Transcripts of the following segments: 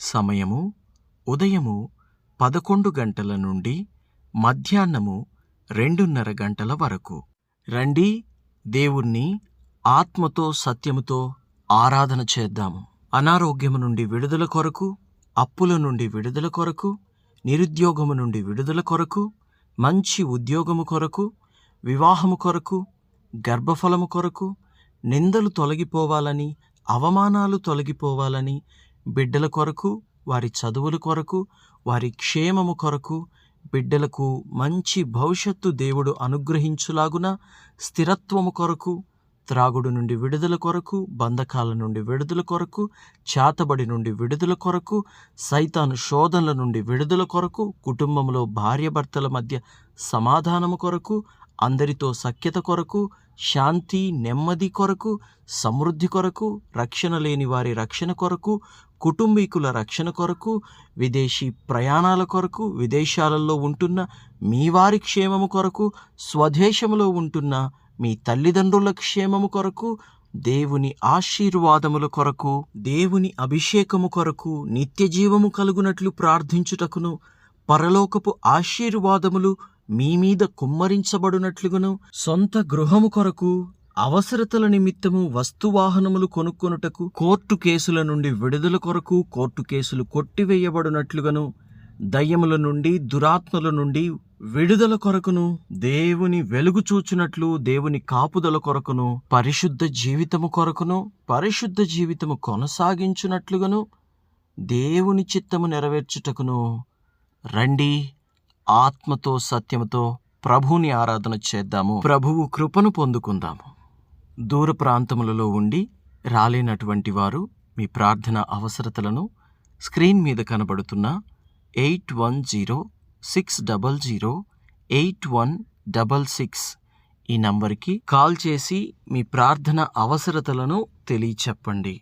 సమయము ఉదయము పదకొండు గంటల నుండి మధ్యాహ్నము రెండున్నర గంటల వరకు. రండి దేవుణ్ణి ఆత్మతో సత్యముతో ఆరాధన చేద్దాము. అనారోగ్యము నుండి విడుదల కొరకు అప్పుల నుండి విడుదల కొరకు నిరుద్యోగము నుండి విడుదల కొరకు మంచి ఉద్యోగము కొరకు వివాహము కొరకు గర్భఫలము కొరకు నిందలు తొలగిపోవాలని అవమానాలు తొలగిపోవాలని బిడ్డల కొరకు వారి చదువుల కొరకు వారి క్షేమము కొరకు బిడ్డలకు మంచి భవిష్యత్తు దేవుడు అనుగ్రహించులాగున స్థిరత్వము కొరకు త్రాగుడు నుండి విడుదల కొరకు బంధకాల నుండి విడుదల కొరకు చేతబడి నుండి విడుదల కొరకు సైతాను శోధనల నుండి విడుదల కొరకు కుటుంబంలో భార్యాభర్తల మధ్య సమాధానము కొరకు అందరితో సఖ్యత కొరకు శాంతి నెమ్మది కొరకు సమృద్ధి కొరకు రక్షణ లేని వారి రక్షణ కొరకు కుటుంబీకుల రక్షణ కొరకు విదేశీ ప్రయాణాల కొరకు విదేశాలలో ఉంటున్న మీ వారి క్షేమము కొరకు స్వదేశములో ఉంటున్న మీ తల్లిదండ్రుల క్షేమము కొరకు దేవుని ఆశీర్వాదముల కొరకు దేవుని అభిషేకము కొరకు నిత్య జీవము కలుగునట్లు ప్రార్థించుటకును పరలోకపు ఆశీర్వాదములు మీ మీద సొంత గృహము కొరకు అవసరతల నిమిత్తము వస్తువాహనములు కొనుక్కొనుటకు కోర్టు కేసుల నుండి విడుదల కొరకు కోర్టు కేసులు కొట్టివేయబడినట్లుగాను. దయ్యముల నుండి దురాత్మల నుండి విడుదల కొరకును దేవుని వెలుగు చూచునట్లు దేవుని కాపుదల కొరకును పరిశుద్ధ జీవితము కొరకును పరిశుద్ధ జీవితము కొనసాగించునట్లుగాను. దేవుని చిత్తము నెరవేర్చుటకును. రండి. ఆత్మతో సత్యముతో ప్రభువుని ఆరాధన చేద్దాము. ప్రభువు కృపను పొందుకుందాము. దూర ప్రాంతములలో ఉండి రాలేనటువంటి వారు మీ ప్రార్థన అవసరతలను స్క్రీన్ మీద కనబడుతున్న eight one zero six double zero eight one double six ఈ నంబర్కి కాల్ చేసి మీ ప్రార్థన అవసరతలను తెలియచెప్పండి.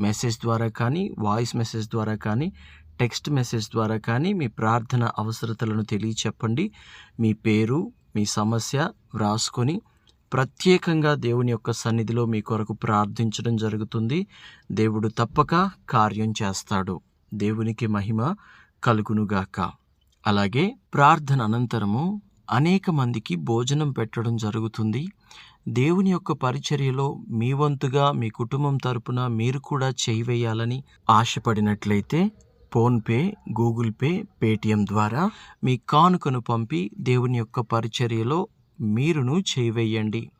మెసేజ్ ద్వారా కానీ వాయిస్ మెసేజ్ ద్వారా కానీ టెక్స్ట్ మెసేజ్ ద్వారా కానీ మీ ప్రార్థన అవసరతలను తెలియచెప్పండి. మీ పేరు మీ సమస్య వ్రాసుకొని ప్రత్యేకంగా దేవుని యొక్క సన్నిధిలో మీ కొరకు ప్రార్థించడం జరుగుతుంది. దేవుడు తప్పక కార్యం చేస్తాడు. దేవునికి మహిమ కలుగునుగాక. అలాగే ప్రార్థన అనంతరము అనేక మందికి భోజనం పెట్టడం జరుగుతుంది. దేవుని యొక్క పరిచర్యలో మీ వంతుగా మీ కుటుంబం తరపున మీరు కూడా చేయివేయాలని ఆశపడినట్లయితే ఫోన్పే గూగుల్ పే పేటిఎం ద్వారా మీ కానుకను పంపి దేవుని యొక్క పరిచర్యలో మీరును చేయివేయండి.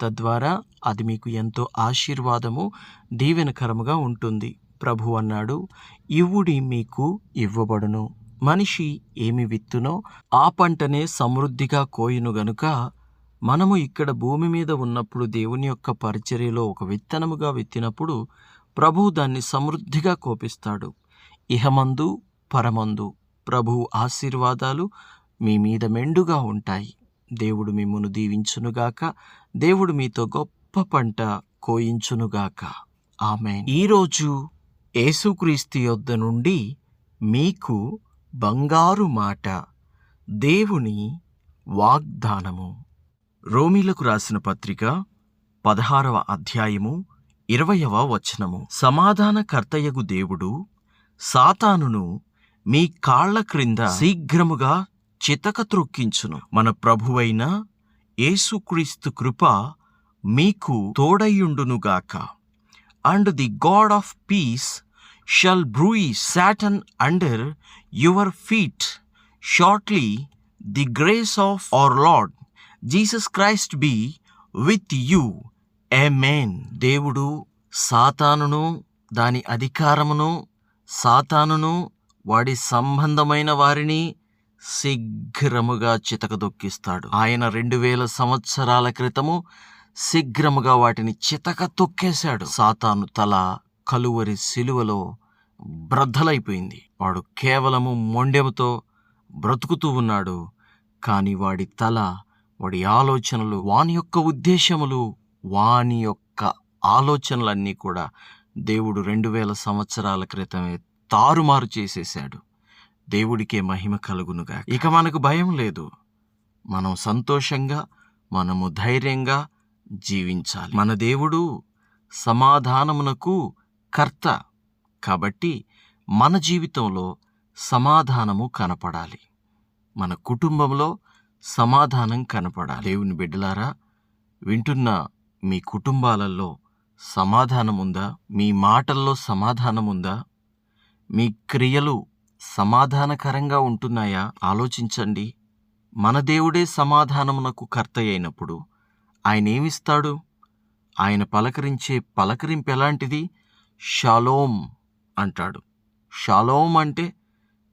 తద్వారా అది మీకు ఎంతో ఆశీర్వాదము దీవెనకరముగా ఉంటుంది. ప్రభు అన్నాడు ఇవుడి మీకు ఇవ్వబడును. మనిషి ఏమి విత్తునో ఆ పంటనే సమృద్ధిగా కోయును గనుక మనము ఇక్కడ భూమి మీద ఉన్నప్పుడు దేవుని యొక్క పరిచర్యలో ఒక విత్తనముగా విత్తినప్పుడు ప్రభు దాన్ని సమృద్ధిగా కోపిస్తాడు. ఇహమందు పరమందు ప్రభువు ఆశీర్వాదాలు మీ మీద మెండుగా ఉంటాయి. దేవుడు మిమ్మును దీవించునుగాక దేవుడు మీతో గొప్ప పంట కోయించునుగాక. ఆమె ఈరోజు యేసుక్రీస్తు యొద్ద నుండి మీకు బంగారు మాట దేవుని వాగ్దానము. రోమిలకు రాసిన పత్రిక పదహారవ అధ్యాయము ఇరవయవ వచనము. సమాధానకర్తయగు దేవుడు సాతానును మీ కాళ్ళ క్రింద శీఘ్రముగా చితక త్రొక్కించును మన ప్రభువైన యేసుక్రీస్తు కృప మీకు తోడయుండునుగాక and the God of peace shall bruise Satan under your feet shortly the grace of our Lord Jesus Christ be with you. Amen దేవుడు సాతానును దాని అధికారమును సాతానును వాడి సంబంధమైన వారిని శీఘ్రముగా చితకదొక్కిస్తాడు. ఆయన రెండు వేల సంవత్సరాల క్రితము శీఘ్రముగా వాటిని చితక తొక్కేశాడు సాతాను తల కలువరి శిలువలో బ్రద్దలైపోయింది. వాడు కేవలము మొండెముతో బ్రతుకుతూ ఉన్నాడు. కానీ వాడి తల వాడి ఆలోచనలు వాని యొక్క ఉద్దేశములు వాని యొక్క ఆలోచనలన్నీ కూడా దేవుడు రెండు వేల సంవత్సరాల క్రితమే తారుమారు చేసేశాడు. దేవుడికే మహిమ కలుగునుగా ఇక మనకు భయం లేదు. మనం సంతోషంగా మనము ధైర్యంగా జీవించాలి. మన దేవుడు సమాధానమునకు కర్త. కాబట్టి మన జీవితంలో సమాధానము కనపడాలి. మన కుటుంబంలో సమాధానం కనపడాలి. దేవుని బిడ్డలారా వింటున్న మీ కుటుంబాలలో సమాధానముందా? మీ మాటల్లో సమాధానముందా? మీ క్రియలు సమాధానకరంగా ఉంటున్నాయా? ఆలోచించండి. మన దేవుడే సమాధానమునకు కర్త అయినప్పుడు ఆయన ఏమిస్తాడు ఆయన పలకరించే పలకరింపు ఎలాంటిది షాలోం అంటాడు. షాలోం అంటే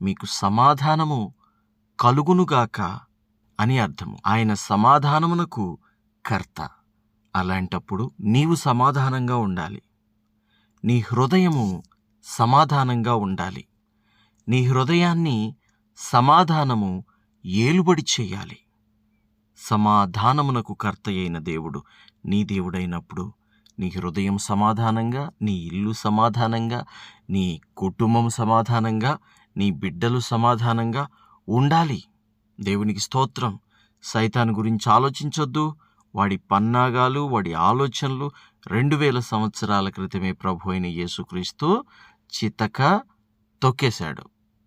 మీకు సమాధానము కలుగునుగాక అని అర్థము. ఆయన సమాధానమునకు కర్త. అలాంటప్పుడు నీవు సమాధానంగా ఉండాలి. నీ హృదయము సమాధానంగా ఉండాలి. నీ హృదయాన్ని సమాధానము ఏలుబడి చేయాలి. సమాధానమునకు కర్త అయిన దేవుడు నీ దేవుడైనప్పుడు నీ హృదయం సమాధానంగా నీ ఇల్లు సమాధానంగా నీ కుటుంబం సమాధానంగా నీ బిడ్డలు సమాధానంగా ఉండాలి. దేవునికి స్తోత్రం. సైతాన్ గురించి ఆలోచించొద్దు. వాడి పన్నాగాలు వాడి ఆలోచనలు రెండు వేల సంవత్సరాల క్రితమే ప్రభు అయిన యేసుక్రీస్తు చితక తొక్కేశాడు.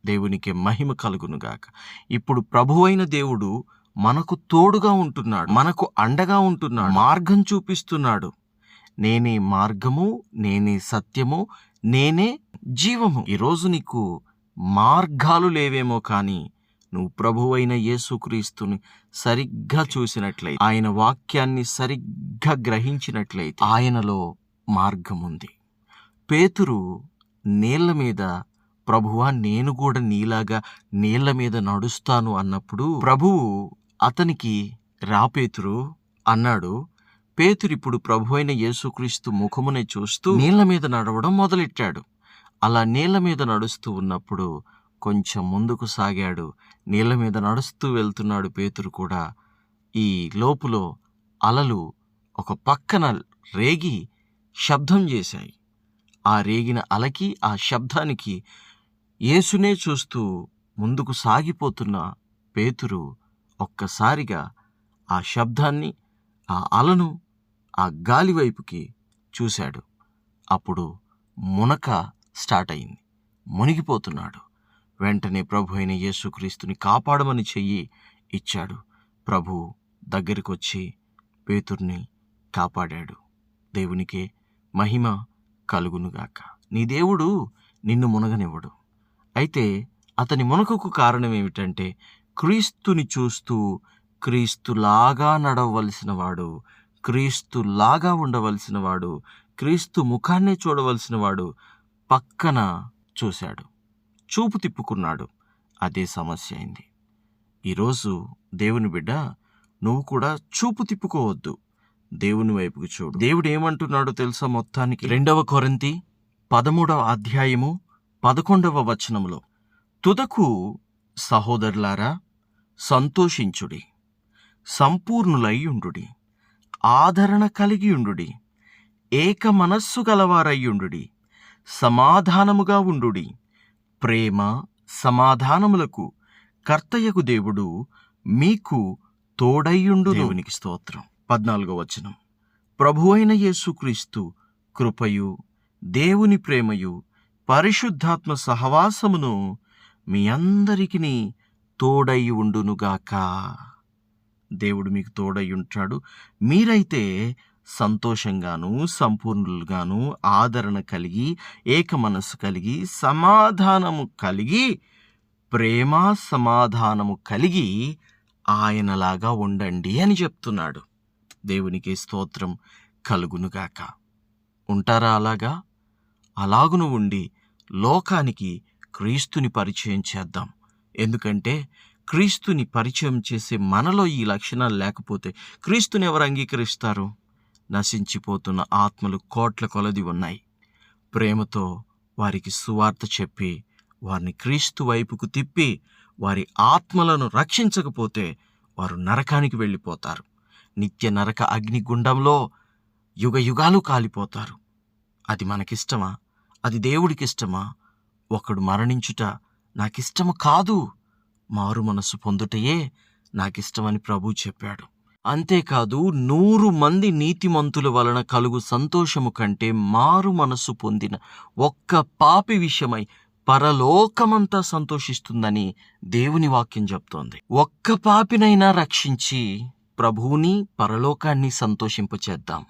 దేవునికి మహిమ కలుగునుగాక ఇప్పుడు ప్రభు అయిన దేవుడు మనకు తోడుగా ఉంటున్నాడు. మనకు అండగా ఉంటున్నాడు. మార్గం చూపిస్తున్నాడు. నేనే మార్గము నేనే సత్యము నేనే జీవము. ఈరోజు నీకు మార్గాలు లేవేమో కానీ నువ్వు ప్రభువైన యేసుక్రీస్తుని సరిగ్గా చూసినట్లయితే ఆయన వాక్యాన్ని సరిగ్గా గ్రహించినట్లయితే ఆయనలో మార్గం ఉంది. పేతురు నీళ్ళ మీద ప్రభువా నేను కూడా నీలాగా నీళ్ళ మీద నడుస్తాను అన్నప్పుడు ప్రభువు అతనికి రాపేతురు అన్నాడు. పేతురిప్పుడు ప్రభు అయిన యేసుక్రీస్తు ముఖమునే చూస్తూ నీళ్ళ మీద నడవడం మొదలెట్టాడు. అలా నీళ్ళ మీద నడుస్తూ ఉన్నప్పుడు కొంచెం ముందుకు సాగాడు. నీళ్ళ మీద నడుస్తూ వెళ్తున్నాడు పేతురు కూడా. ఈ లోపులో అలలు ఒక పక్కన రేగి శబ్దం చేశాయి. ఆ రేగిన అలకి ఆ శబ్దానికి యేసునే చూస్తూ ముందుకు సాగిపోతున్న పేతురు ఒక్కసారిగా ఆ శబ్దాన్ని ఆ అలను ఆ గాలి వైపుకి చూశాడు. అప్పుడు మునక స్టార్ట్ అయింది. మునిగిపోతున్నాడు. వెంటనే ప్రభు అయిన యేసుక్రీస్తుని కాపాడమని చెయ్యి ఇచ్చాడు. ప్రభు దగ్గరికి వచ్చి పేతుర్ని కాపాడాడు. దేవునికే మహిమ కలుగునుగాక. నీ దేవుడు నిన్ను మునగనివ్వడు. అయితే అతని మునకకు కారణం ఏమిటంటే క్రీస్తుని చూస్తూ క్రీస్తులాగా నడవలసిన వాడు క్రీస్తులాగా ఉండవలసిన వాడు క్రీస్తు ముఖాన్నే చూడవలసిన వాడు పక్కన చూశాడు. చూపు తిప్పుకున్నాడు. అదే సమస్య అయింది. ఈరోజు దేవుని బిడ్డ నువ్వు కూడా చూపు తిప్పుకోవద్దు. దేవుని వైపుకు చూడు. దేవుడు ఏమంటున్నాడో తెలుసా మొత్తానికి? రెండవ కొరంతి పదమూడవ అధ్యాయము పదకొండవ వచనములో. తుదకు సహోదరులారా సంతోషించుడి. సంపూర్ణులయ్యుండుడి ఆదరణ కలిగియుండుడి ఏక మనస్సు గలవారయ్యుండుడి సమాధానముగా ఉండుడి. ప్రేమ సమాధానములకు కర్తయ్యకు దేవుడు మీకు తోడయ్యుండు దేవునికి స్తోత్రం. పద్నాలుగో వచనం. ప్రభు అయిన యేసుక్రీస్తు కృపయు దేవుని ప్రేమయు పరిశుద్ధాత్మ సహవాసమును మీ అందరికీ తోడై ఉండునుగాక దేవుడు మీకు తోడై ఉంటాడు మీరైతే సంతోషంగాను సంపూర్ణులుగాను ఆదరణ కలిగి ఏక మనస్సు కలిగి సమాధానము కలిగి ప్రేమ సమాధానము కలిగి ఆయనలాగా ఉండండి అని చెప్తున్నాడు. దేవునికి స్తోత్రం కలుగునుగాక. ఉంటారా అలాగా? అలాగును ఉండి లోకానికి క్రీస్తుని పరిచయం చేద్దాం. ఎందుకంటే క్రీస్తుని పరిచయం చేసే మనలో ఈ లక్షణాలు లేకపోతే క్రీస్తుని ఎవరు అంగీకరిస్తారు? నశించిపోతున్న ఆత్మలు కోట్ల కొలది ఉన్నాయి. ప్రేమతో వారికి సువార్త చెప్పి వారిని క్రీస్తు వైపుకు తిప్పి వారి ఆత్మలను రక్షించకపోతే వారు నరకానికి వెళ్ళిపోతారు. నిత్య నరక అగ్నిగుండంలో యుగ యుగాలు కాలిపోతారు. అది మనకిష్టమా? అది దేవుడికిష్టమా? ఒకడు మరణించుట నాకిష్టము కాదు. మారు మనసు పొందుటయే నాకిష్టమని ప్రభు చెప్పాడు. అంతేకాదు నూరు మంది నీతిమంతుల వలన కలుగు సంతోషము కంటే మారు మనస్సు పొందిన ఒక్క పాపి విషయమై పరలోకమంతా సంతోషిస్తుందని దేవుని వాక్యం చెప్తోంది. ఒక్క పాపినైనా రక్షించి ప్రభువుని పరలోకాన్ని సంతోషింపచేద్దాం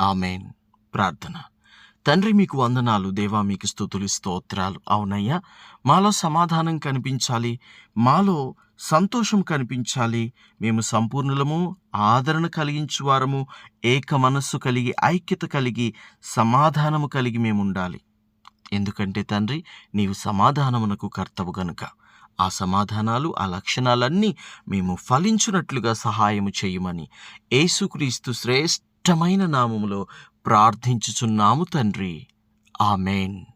ఆమెన్. ప్రార్థన. తండ్రి మీకు వందనాలు. దేవా మీకు స్థుతులు స్తోత్రాలు. అవునయ్యా మాలో సమాధానం కనిపించాలి. మాలో సంతోషం కనిపించాలి. మేము సంపూర్ణులము ఆదరణ కలిగించువారము ఏక మనస్సు కలిగి ఐక్యత కలిగి సమాధానము కలిగి మేము ఉండాలి ఎందుకంటే తండ్రి నీవు సమాధానమునకు కర్తవు గనుక. ఆ సమాధానాలు ఆ లక్షణాలన్నీ మేము ఫలించున్నట్లుగా సహాయము చేయమని యేసుక్రీస్తు శ్రేష్టమైన నామములో ప్రార్థించుచున్నాము తండ్రి. ఆమెన్.